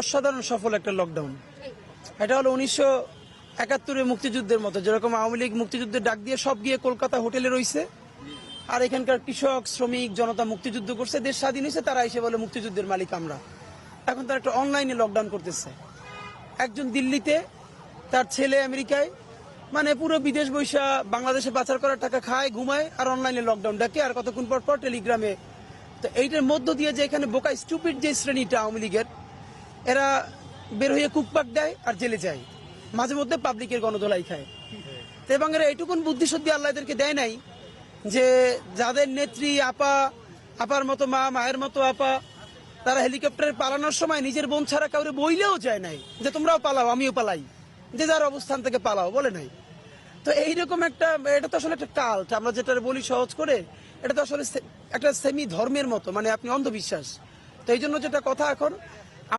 অসাধারণ সফল একটা লকডাউন এটা হলো উনিশশো একাত্তরে মুক্তিযুদ্ধের মতো, যেরকম আওয়ামী লীগ মুক্তিযুদ্ধের ডাক দিয়ে সব গিয়ে কলকাতা হোটেলে রইছে, আর এখানকার কৃষক, শ্রমিক, জনতা মুক্তিযুদ্ধ করছে, দেশ স্বাধীন হয়েছে, তারা এসে বলে মুক্তিযুদ্ধের মালিক আমরা। এখন তারা একটা অনলাইনে লকডাউন করতেছে। একজন দিল্লিতে, তার ছেলে আমেরিকায় মানে পুরো বিদেশ বৈশা বাংলাদেশে পাচার করার টাকা খায়, ঘুমায়, আর অনলাইনে লকডাউন ডাকে, আর কতক্ষণ পর পর টেলিগ্রামে। তো এইটার মধ্য দিয়ে যে এখানে বোকা স্টুপিড যে শ্রেণীটা আওয়ামী লীগের এরা বের হয়ে কুকপাক দেয় আর জেলে যায়। মাঝে মধ্যে পাবলিকের গণধোলাই খায়। এবং এরা এইটুকুন বুদ্ধিশুদ্ধি আল্লাহ এদেরকে দেয় নাই যে যাদের নেত্রী, আপা, আপার মতো মা, মায়ের মতো আপা, তারা হেলিকপ্টারে পালানোর সময় নিজের বোন ছাড়া কাউরে বইলেও যায় নাই যে তোমরাও পালাও, আমিও পালাই। যে যার অবস্থান থেকে পালাও, বলে নাই। তো এইরকম একটা, এটা তো আসলে একটা কাল্ট। আমরা যেটা বলি সহজ করে, এটা তো আসলে একটা সেমি ধর্মের মতো মানে আপনি অন্ধবিশ্বাস। তো এই জন্য যেটা কথা এখন